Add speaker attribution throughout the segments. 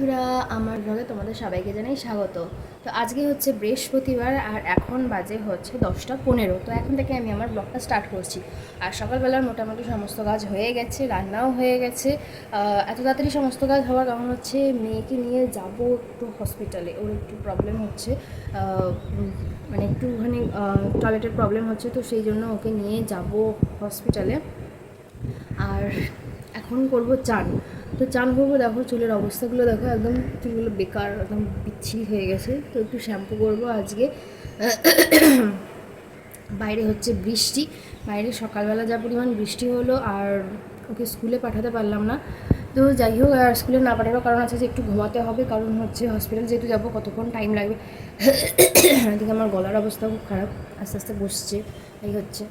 Speaker 1: বন্ধুরা, আমার ব্লগে তোমাদের সবাইকে জানাই স্বাগত। তো আজকে হচ্ছে বৃহস্পতিবার আর এখন বাজে হচ্ছে দশটা পনেরো। তো এখন থেকে আমি আমার ব্লগটা স্টার্ট করছি। আর সকালবেলার মোটামুটি সমস্ত কাজ হয়ে গেছে, রান্নাও হয়ে গেছে। এত তাড়াতাড়ি সমস্ত কাজ হওয়ার কারণ হচ্ছে মেয়েকে নিয়ে যাব একটু হসপিটালে ওর একটু প্রবলেম হচ্ছে। মানে একটুখানি টয়লেটের প্রবলেম হচ্ছে, তো সেই জন্য ওকে নিয়ে যাব হসপিটালে আর এখন করব চান। তো চান করব, দেখো চুলের অবস্থাগুলো দেখো, একদম চুলগুলো বেকার, একদম বিচ্ছিরি হয়ে গেছে। তো একটু শ্যাম্পু করব আজকে। বাইরে হচ্ছে বৃষ্টি, বাইরে সকালবেলা যা পরিমাণ বৃষ্টি হলো আর ওকে স্কুলে পাঠাতে পারলাম না। তো যাই হোক, আর স্কুলে না পাঠানোর কারণ আছে যে একটু ঘুমাতে হবে, কারণ হচ্ছে হসপিটাল যেহেতু যাব, কতক্ষণ টাইম লাগবে? এদিকে আমার গলার অবস্থা খুব খারাপ, আস্তে আস্তে বসছে, এই হচ্ছে।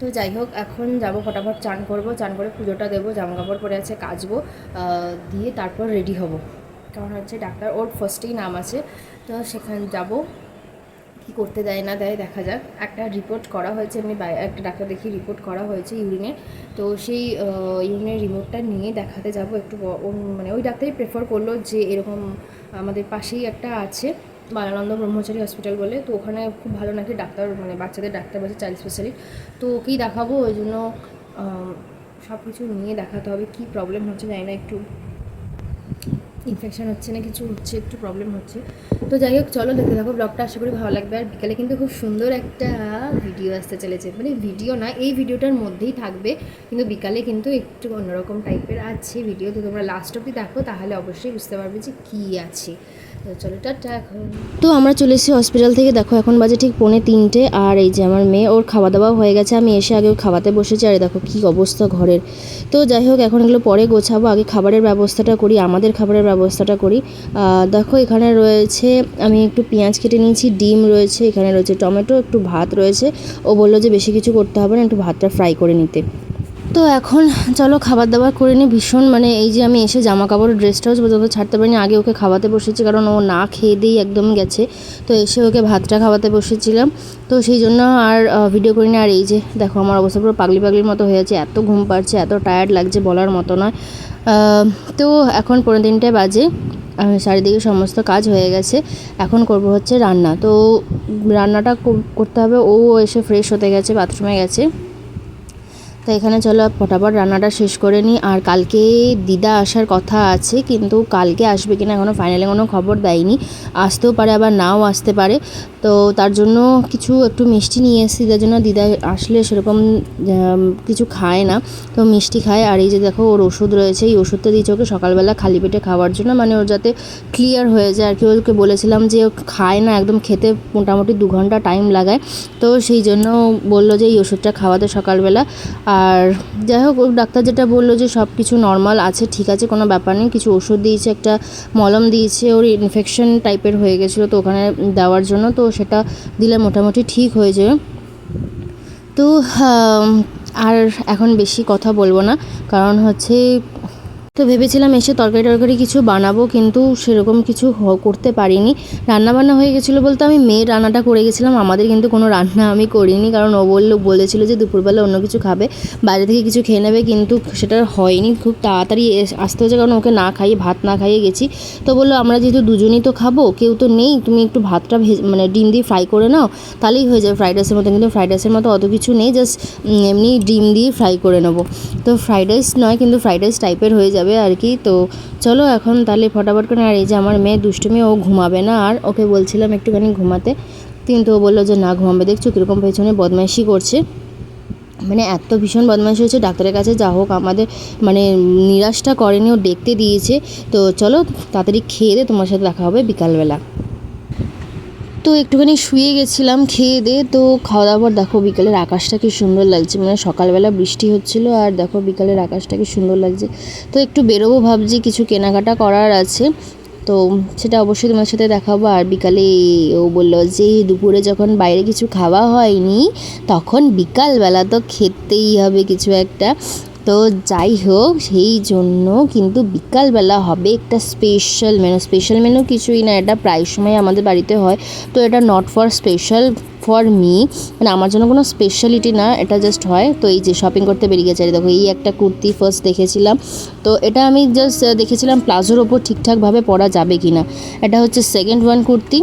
Speaker 1: তো যাই হোক, এখন যাব ফটাফট চান করব, চান করে পুজোটা দেবো জামা কাপড় পরে আছে, কাচবো দিয়ে তারপর রেডি হব। কারণ হচ্ছে ডাক্তার, ওর ফার্স্টেই নাম আছে, তো সেখানে যাব। কি করতে দেয় না দেয় দেখা যাক। একটা রিপোর্ট করা হয়েছে এমনি একটা ডাক্তার দেখিয়ে রিপোর্ট করা হয়েছে ইউরিনে তো সেই ইউরিনের রিপোর্টটা নিয়ে দেখাতে যাব একটু মানে ওই ডাক্তারই প্রেফার করল যে এরকম আমাদের পাশেই একটা আছে। বালানন্দ ব্রহ্মচারী হসপিটাল বলে। তো ওখানে খুব ভালো নাকি ডাক্তার মানে বাচ্চাদের ডাক্তার বলছে চাইল্ড স্পেশালিস্ট তো ওকেই দেখাবো, ওই জন্য সব কিছু নিয়ে দেখাতে হবে। কী প্রবলেম হচ্ছে জানি না, একটু ইনফেকশান হচ্ছে না, কিছু হচ্ছে, একটু প্রবলেম হচ্ছে। তো যাই হোক, চলো দেখতে থাকো ব্লগটা আশা করি ভালো লাগবে। আর বিকালে কিন্তু খুব সুন্দর একটা ভিডিও আসতে চলেছে। মানে ভিডিও না, এই ভিডিওটার মধ্যেই থাকবে। কিন্তু বিকালে কিন্তু একটু অন্যরকম টাইপের আছে ভিডিও তো তোমরা লাস্ট অবধি দেখো, তাহলে অবশ্যই বুঝতে পারবে যে কী আছে। তো আমরা চলে এসেছি হসপিটাল থেকে। দেখো, এখন বাজে ঠিক পৌনে তিনটে। আর এই যে আমার মেয়ে, ওর খাওয়া দাওয়া হয়ে গেছে। আমি এসে আগে ওর খাওয়াতে বসেছি। আর দেখো কী অবস্থা ঘরের। তো যাই হোক, এখন এগুলো পরে গোছাবো। আগে খাবারের ব্যবস্থাটা করি, আমাদের খাবারের ব্যবস্থাটা করি। দেখো, এখানে রয়েছে, আমি একটু পেঁয়াজ কেটে নিয়েছি, ডিম রয়েছে, এখানে রয়েছে টমেটো, একটু ভাত রয়েছে। ও বলল যে বেশি কিছু করতে হবে না, একটু ভাতটা ফ্রাই করে নিতে। তো এখন চলো খাবার দাবার করে নিই। ভীষণ মানে এই যে আমি এসে জামা কাপড় ড্রেসটাও পর্যন্ত ছাড়তে পারিনি। আগে ওকে খাওয়াতে বসেছি কারণ ও না খেয়ে দিয়েই একদম গেছে। তো এসে ওকে ভাতটা খাওয়াতে বসেছিলাম। তো সেই জন্য আর ভিডিও করিনি আর এই যে দেখো আমার অবস্থা পুরো পাগলি পাগলির মতো হয়ে যাচ্ছে এত ঘুম পাচ্ছে এত টায়ার্ড লাগছে বলার মতো নয়। তো এখন পনেরো তিনটে বাজে। চারিদিকে সমস্ত কাজ হয়ে গেছে। এখন করব হচ্ছে রান্না। তো রান্নাটা কর- করতে হবে। ও এসে ফ্রেশ হতে গেছে বাথরুমে গেছে। তো এখানে চলো ফটাফট রান্নাটা শেষ করে নিই। আর কালকে দিদা আসার কথা আছে, কিন্তু কালকে আসবে কিনা এখনও ফাইনালি কোনো খবর দেয়নি। আসতেও পারে, আবার নাও আসতে পারে। তো তার জন্য কিছু একটু মিষ্টি নিয়ে এসেছি, যার জন্য দিদা আসলে সেরকম কিছু খায় না। তো মিষ্টি খায়, আর এই যে দেখো ওর ওষুধ রয়েছে, এই ওষুধটা দিয়েছে ওকে সকালবেলা খালি পেটে খাওয়ার জন্য মানে ওর যাতে ক্লিয়ার হয়ে যায়। আর কি ওকে বলেছিলাম যে ও খায় না, একদম খেতে মোটামুটি দু ঘণ্টা টাইম লাগায়। তো সেই জন্য বলল যে এই ওষুধটা খাওয়াতে সকালবেলা। আর যাই হোক ডাক্তার যেটা বলল যে সব কিছু নর্মাল আছে, ঠিক আছে, কোনো ব্যাপার নেই। কিছু ওষুধ দিয়েছে, একটা মলম দিয়েছে, ওর ইনফেকশন টাইপের হয়ে গেছিল, তো ওখানে দেওয়ার জন্য। তো সেটা দিলে মোটামুটি ঠিক হয়ে যাবে। তো আর এখন বেশি কথা বলব না। কারণ হচ্ছে তো ভেবেছিলাম এসে তরকারি টরকারি কিছু বানাবো, কিন্তু সেরকম কিছু করতে পারিনি। রান্না বান্না হয়ে গেছিল বলতে আমি মেয়ের রান্নাটা করে গেছিলাম, আমাদের কিন্তু কোনো রান্না আমি করিনি, কারণ ও বলল, বলেছিল যে দুপুরবেলা অন্য কিছু খাবে, বাইরে থেকে কিছু খেয়ে নেবে, কিন্তু সেটা হয়নি, খুব তাড়াতাড়ি আসতে হয়েছে কারণ ওকে না খাইয়ে, ভাত না খাইয়ে গেছি। তো বলল, আমরা যেহেতু দুজনই তো খাব, কেউ তো নেই, তুমি একটু ভাতটা মানে ডিম দিয়ে ফ্রাই করে নাও, তাহলেই হয়ে যাবে ফ্রাইড রাইসের মতো, কিন্তু ফ্রাইড রাইসের মতো অত কিছু নেই জাস্ট এমনি ডিম দিয়ে ফ্রাই করে নেব। তো ফ্রাইড রাইস নয়, কিন্তু ফ্রাইড রাইস টাইপের হয়ে যাবে। আর কি। তো চলো এখন তাহলে ফটাফট করে, আর এই যে আমার মেয়ে দুষ্টুমি, ও ঘুমাবে না। আর ওকে বলছিলাম একটুখানি ঘুমাতে। কিন্তু ও বলল যে, না, ঘুমাবে। দেখছ কীরকম পেছনে বদমাইশি করছে। মানে এত ভীষণ বদমাইশি হয়েছে। ডাক্তারের কাছে যা হোক, আমাদের মানে নিরাশটা করেনি, ও দেখতে দিয়েছে। তো চলো তাড়াতাড়ি খেয়ে দে, তোমার সাথে দেখা হবে বিকালবেলা। তো একটুখানি শুয়ে গেছিলাম খেয়ে দিয়ে, তো খাওয়া দাওয়ার দেখো বিকালের আকাশটা কি সুন্দর লাগছে। মানে সকালবেলা বৃষ্টি হচ্ছিল আর দেখো বিকালের আকাশটা কি সুন্দর লাগছে। তো একটু বেরোবো ভাবছি, কিছু কেনাকাটা করার আছে। তো সেটা অবশ্যই তোমার সাথে দেখাবো। আর বিকালে ও বলল যে দুপুরে যখন বাইরে কিছু খাওয়া হয়নি, তখন বিকালবেলা তো খেতেই হবে কিছু একটা। তো যাই হোক, সেই জন্য কিন্তু বিকালবেলা হবে একটা স্পেশাল মেনু স্পেশাল মেনু কিছুই না, এটা প্রায় সময় আমাদের বাড়িতে হয়। তো এটা not for special
Speaker 2: for me মানে আমার জন্য কোনো স্পেশালিটি না, এটা জাস্ট হয়। তো এই যে শপিং করতে বেরিয়ে গেছে, দেখো এই একটা কুর্তি ফার্স্ট দেখেছিলাম। তো এটা আমি জাস্ট দেখেছিলাম প্লাজোর ওপর ঠিকঠাকভাবে পরা যাবে কি না এটা হচ্ছে সেকেন্ড ওয়ান কুর্তি।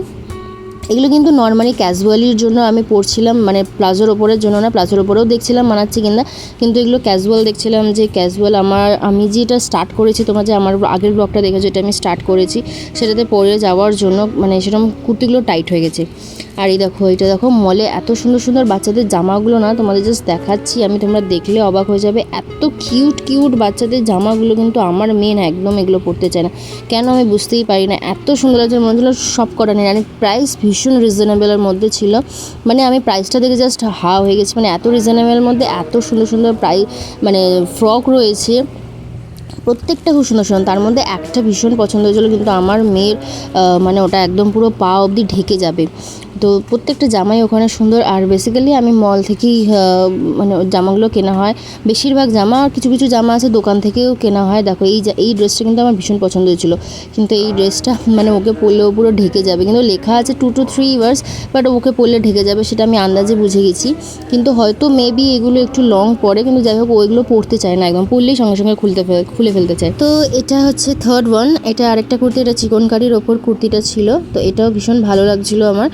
Speaker 2: এগুলো কিন্তু নর্মালি ক্যাজুয়ালির জন্য আমি পরছিলাম মানে প্লাজোর ওপরের জন্য না, প্লাজোর ওপরেও দেখছিলাম, মানাচ্ছি কিনা। কিন্তু এগুলো ক্যাজুয়াল দেখছিলাম যে ক্যাজুয়াল আমার, আমি যেটা স্টার্ট করেছি, তোমরা যে আমার আগের ব্লগটা দেখেছ, যেটা আমি স্টার্ট করেছি, সেটাতে পরে যাওয়ার জন্য মানে সেরকম কুর্তিগুলো টাইট হয়ে গেছে। আর এই দেখো, এটা দেখো মলে এত সুন্দর সুন্দর বাচ্চাদের জামাগুলো না তোমাদের জাস্ট দেখাচ্ছি, আমি তোমরা দেখলে অবাক হয়ে যাবে। এত কিউট কিউট বাচ্চাদের জামাগুলো কিন্তু আমার মেন একদম এগুলো পরতে চায় না। কেন আমি বুঝতেই পারি না, এত সুন্দর লাগছে, মনে হচ্ছিল সব কটা নেই মানে প্রাইস ভীষণ রিজনেবলের মধ্যে ছিল। মানে আমি প্রাইসটা দেখে জাস্ট হা হয়ে গেছি। মানে এত রিজনেবলের মধ্যে এত সুন্দর সুন্দর প্রাইস মানে ফ্রক রয়েছে। প্রত্যেকটা খুব সুন্দর সুন্দর, তার মধ্যে একটা ভীষণ পছন্দ হয়েছিল, কিন্তু আমার মেয়ের মানে ওটা একদম পুরো পা অবধি ঢেকে যাবে। তো প্রত্যেকটা জামাই ওখানে সুন্দর। আর বেসিক্যালি আমি মল থেকেই মানে জামাগুলো কেনা হয়। বেশিরভাগ জামা, আর কিছু কিছু জামা আছে দোকান থেকেও কেনা হয়। দেখো, এই এই ড্রেসটা কিন্তু আমার ভীষণ পছন্দ হয়েছিল। কিন্তু এই ড্রেসটা মানে ওকে পরলেও পুরো ঢেকে যাবে। কিন্তু লেখা আছে two to three years but okay পরলে ঢেকে যাবে সেটা আমি আন্দাজে বুঝে গেছি। কিন্তু হয়তো মেবি এগুলো একটু লং পরে, কিন্তু যাই হোক, ও এগুলো পরতে চায় না একদম। পরলেই সঙ্গে সঙ্গে খুলতে খুলে ফেলতে চায়। তো এটা হচ্ছে থার্ড ওয়ান এটা আরেকটা কুর্তি, এটা চিকনকারির ওপর কুর্তিটা ছিল। তো এটাও ভীষণ ভালো লাগছিল আমার।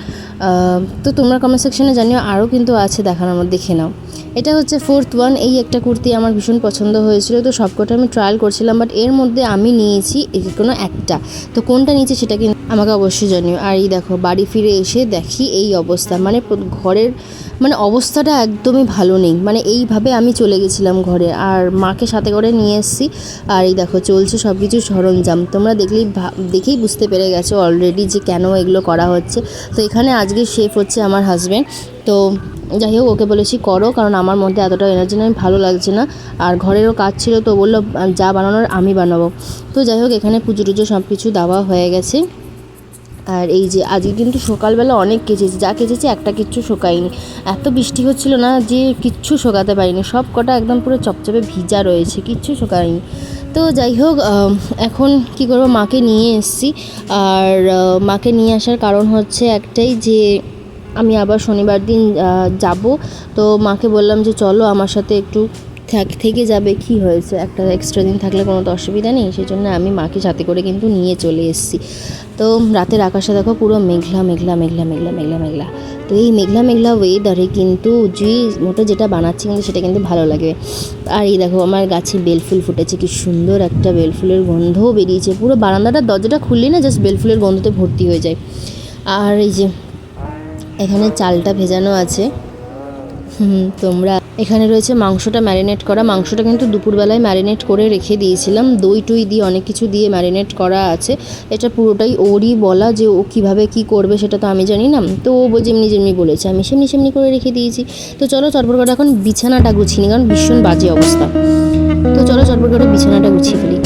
Speaker 2: তো তোমরা কমেন্ট সেকশনে জানিও, আরও কিন্তু আছে দেখানোর মধ্যে দেখে নাও। এটা হচ্ছে ফোর্থ ওয়ান এই একটা কুর্তি আমার ভীষণ পছন্দ হয়েছিল, তো সবকটা আমি ট্রায়াল করছিলাম বাট এর মধ্যে আমি নিয়েছি কোনো একটা। তো কোনটা নিয়েছি সেটা কিন্তু আমাকে অবশ্যই জানিও। আর এই দেখো, বাড়ি ফিরে এসে দেখি এই অবস্থা মানে ঘরের মানে অবস্থাটা একদমই ভালো নেই। মানে এইভাবে আমি চলে গেছিলাম ঘরে আর মাকে সাথে করে নিয়ে এসেছি। আর এই দেখো, চলছে সব কিছু সরঞ্জাম। তোমরা দেখলেই দেখেই বুঝতে পেরে গেছো অলরেডি যে কেন এগুলো করা হচ্ছে। তো এখানে আজকে শেফ হচ্ছে আমার হাজব্যান্ড তো যাই হোক, ওকে বলেছি, করো, কারণ আমার মধ্যে এতটা এনার্জি নেই, ভালো লাগছে না। আর ঘরেরও কাজ ছিল, তো বলল যা বানানোর আমি বানাবো। তো যাই হোক, এখানে পুজো টুজো সব কিছু দেওয়া হয়ে গেছে। আর এই যে আজকে কিন্তু সকালবেলা অনেক কেচেছি, যা কেচেছি একটা কিচ্ছু শোকায়নি। এত বৃষ্টি হচ্ছিল না যে কিচ্ছু শোকাতে পারিনি, সব কটা একদম পুরো চপচপে ভিজা রয়েছে, কিচ্ছু শোকায়নি। তো যাই হোক এখন কি করব, মাকে নিয়ে এসেছি। আর মাকে নিয়ে আসার কারণ হচ্ছে একটাই যে, আমি আবার শনিবার দিন যাব। তো মাকে বললাম যে চলো আমার সাথে একটু থাক- যাবে, কি হয়েছে? একটা এক্সট্রা দিন থাকলে কোনো তো অসুবিধা নেই সেই জন্য আমি মাকে সাথে করে কিন্তু নিয়ে চলে এসেছি। তো রাতের আকাশে দেখো পুরো মেঘলা মেঘলা মেঘলা মেঘলা মেঘলা মেঘলা। তো এই মেঘলা মেঘলা ওয়েদারে কিন্তু যে মোটো যেটা বানাচ্ছি কিন্তু সেটা কিন্তু ভালো লাগে। আর এই দেখো আমার গাছে বেলফুল ফুটেছে, কি সুন্দর একটা বেলফুলের গন্ধও বেরিয়েছে। পুরো বারান্দাটা দরজাটা খুললেই না জাস্ট বেলফুলের গন্ধতে ভর্তি হয়ে যায়। আর এই যে এখানে চালটা ভেজানো আছে। তোমরা এখানে রয়েছে মাংসটা ম্যারিনেট করা। মাংসটা কিন্তু দুপুরবেলায় ম্যারিনেট করে রেখে দিয়েছিলাম। দই টই দিয়ে অনেক কিছু দিয়ে ম্যারিনেট করা আছে। এটা পুরোটাই ওরই বলা যে ও কীভাবে কি করবে সেটা তো আমি জানি না। তো ও যেমনি যেমনি বলেছে, আমি সেমনি সেমনি করে রেখে দিয়েছি। তো চলো চটপট করে এখন বিছানাটা গুছিনি কারণ ভীষণ বাজে অবস্থা। তো চলো চটপট করে বিছানাটা গুছিয়ে ফেলি।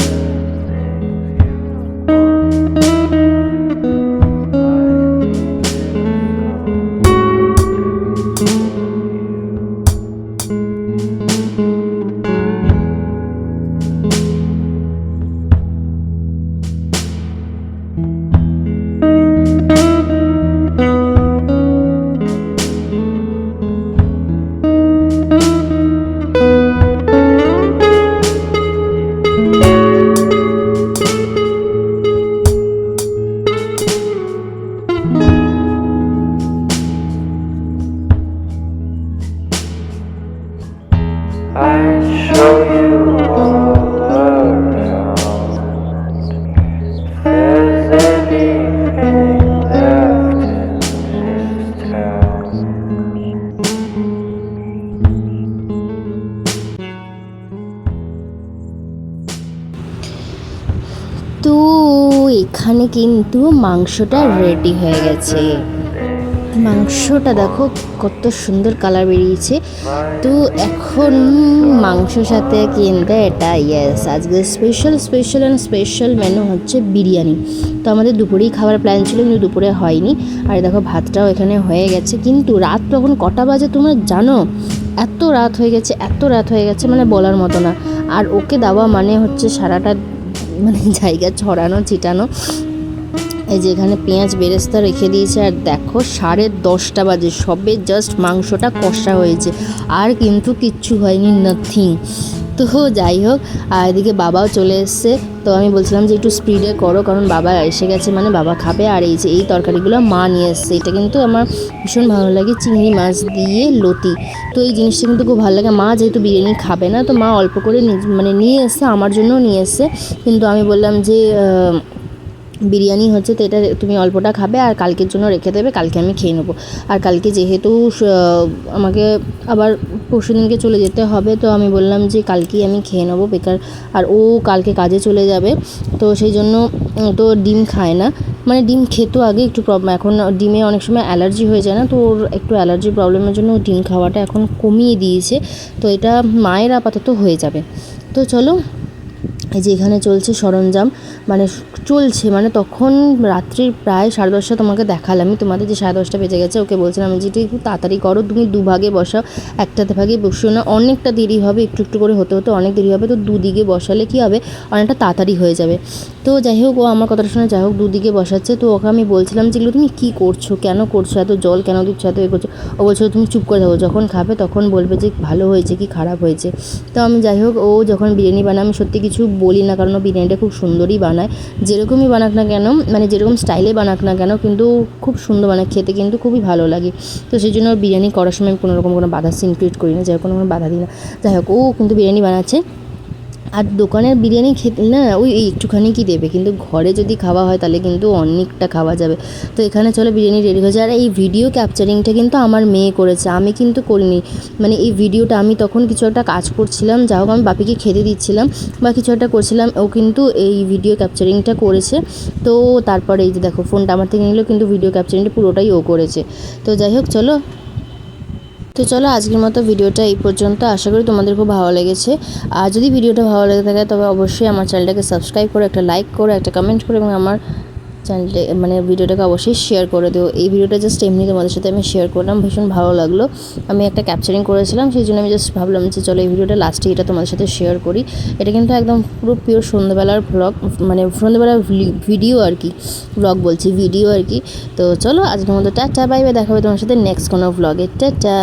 Speaker 2: কিন্তু মাংসটা রেডি হয়ে গেছে। মাংসটা দেখো কত সুন্দর কালার বেরিয়েছে। তো এখন মাংসর সাথে কিন্তু এটা ইয়েস আজকে special special and special menu হচ্ছে বিরিয়ানি। তো আমাদের দুপুরেই খাবার প্ল্যান ছিল, কিন্তু দুপুরে হয়নি। আর দেখো ভাতটাও এখানে হয়ে গেছে। কিন্তু রাত তখন কটা বাজে তোমরা জানো? এত রাত হয়ে গেছে, এত রাত হয়ে গেছে মানে বলার মতো না। আর ওকে দেওয়া মানে হচ্ছে সারাটা মানে জায়গা ছড়ানো, ছিটানো। এই যে এখানে পেঁয়াজ বেরেস্তা রেখে দিয়েছে, আর দেখো সাড়ে দশটা বাজে, সবে জাস্ট মাংসটা কষা হয়েছে, আর কিন্তু কিচ্ছু হয়নি নাথিং তো যাই হোক, আর এদিকে বাবাও চলে এসছে, তো আমি বলছিলাম যে একটু স্পিডে করো, কারণ বাবা এসে গেছে মানে বাবা খাবে, আর এই যে এই তরকারিগুলো মা নিয়ে এসছে, এটা কিন্তু আমার ভীষণ ভালো লাগে চিংড়ি মাছ দিয়ে লতি। তো এই জিনিসটা কিন্তু খুব ভালো লাগে, মা যেহেতু বিরিয়ানি খাবে না, তো মা অল্প করে মানে নিয়ে এসছে, আমার জন্যও নিয়ে এসছে, কিন্তু আমি বললাম যে বিরিয়ানি হচ্ছে, তো এটা তুমি অল্পটা খাবে আর কালকের জন্য রেখে দেবে, কালকে আমি খেয়ে নেব। আর কালকে যেহেতু আমাকে আবার পরশু দিনকে চলে যেতে হবে, তো আমি বললাম যে কালকেই আমি খেয়ে নেব বেকার, আর ও কালকে কাজে চলে যাবে, তো সেই জন্য তো ডিম খায় না। মানে ডিম খেতো আগে একটু প্রবলেম এখন ডিমে অনেক সময় অ্যালার্জি হয়ে যায় না, তো ওর একটু অ্যালার্জি প্রবলেমের জন্য ডিম খাওয়াটা এখন কমিয়ে দিয়েছে, তো এটা মায়ের আপাতত হয়ে যাবে। তো চলো এই যে এখানে চলছে সরঞ্জাম মানে চলছে মানে তখন রাত্রির প্রায় সাড়ে দশটা তোমাকে দেখালামই তোমাদের যে সাড়ে দশটা বেজে গেছে, ওকে বলছিলাম যে একটু একটু তাড়াতাড়ি করো, তুমি দুভাগে বসাও একটাতে ভাগে বসিও না, অনেকটা দেরি হবে, একটু একটু করে হতে হতে অনেক দেরি হবে, তো দুদিকে বসালে কি হবে? অনেকটা তাড়াতাড়ি হয়ে যাবে। তো যাই হোক, ও আমার কথাটা শুনে যাই হোক, দুদিকে বসাচ্ছে। তো ওকে আমি বলছিলাম যে, এগুলো তুমি কী করছ? কেন করছ? এত জল কেন দিচ্ছ? এত এ করছ? ও বলছো তুমি চুপ করে থাকো, যখন খাবে তখন বলবে যে, ভালো হয়েছে কি খারাপ হয়েছে? তো আমি যাই হোক, ও যখন বিরিয়ানি বানায়, আমি সত্যি কিছু বলি না, কারণ ও বিরিয়ানিটা খুব সুন্দরই বানায়। যেরকমই বানাক না কেন মানে যেরকম স্টাইলে বানাক না কেন, কিন্তু খুব সুন্দর বানায়, খেতে কিন্তু খুবই ভালো লাগে। তো সেই জন্য বিরিয়ানি করার সময় আমি কোনো রকম কোনো বাধা ইনক্লুড করি না যেরকম কোনো বাধা দিই না। যাই হোক, ও কিন্তু বিরিয়ানি বানাচ্ছে। আর দোকানের বিরিয়ানি খেতে না, ওই একটুখানি কি দেবে? কিন্তু ঘরে যদি খাওয়া হয়, তাহলে কিন্তু অনেকটা খাওয়া যাবে। তো এখানে চলো বিরিয়ানি রেডি হয়েছে। আর এই ভিডিও ক্যাপচারিংটা কিন্তু আমার মেয়ে করেছে। আমি কিন্তু করিনি। মানে এই ভিডিওটা আমি তখন কিছু একটা কাজ করছিলাম। যা হোক, আমি বাপিকে খেতে দিচ্ছিলাম বা কিছু একটা করছিলাম। ও কিন্তু এই ভিডিও ক্যাপচারিংটা করেছে। তো তারপরে এই যে দেখো, ফোনটা আমার থেকে নিলেও কিন্তু ভিডিও ক্যাপচারিংটা পুরোটাই ও করেছে। তো যাই হোক, চলো তো চলো আজকের মতো ভিডিওটা এই পর্যন্ত। আশা করি তোমাদের খুব ভালো লেগেছে। আর যদি ভিডিওটা ভালো লেগে থাকে, তবে অবশ্যই আমার চ্যানেলটাকে সাবস্ক্রাইব করে, একটা লাইক করে, একটা কমেন্ট করে, এবং আমার চ্যানেলটা মানে ভিডিওটাকে অবশ্যই শেয়ার করে দিও। এই ভিডিওটা জাস্ট এমনি তোমাদের সাথে আমি শেয়ার করলাম, ভীষণ ভালো লাগল। আমি একটা ক্যাপচারিং করেছিলাম, সেই জন্য আমি জাস্ট ভাবলাম যে চলো এই ভিডিওটা লাস্টে এটা তোমাদের সাথে শেয়ার করি। এটা কিন্তু একদম পুরো পিওর সন্ধ্যাবেলার ভ্লগ মানে সন্ধ্যাবেলার ভিডিও আর কি ব্লগ বলছি ভিডিও আর কি। তো চলো আজকের মতো টাটা বাই বাই দেখা তোমার সাথে নেক্সট কোনো ভ্লগে টাটা!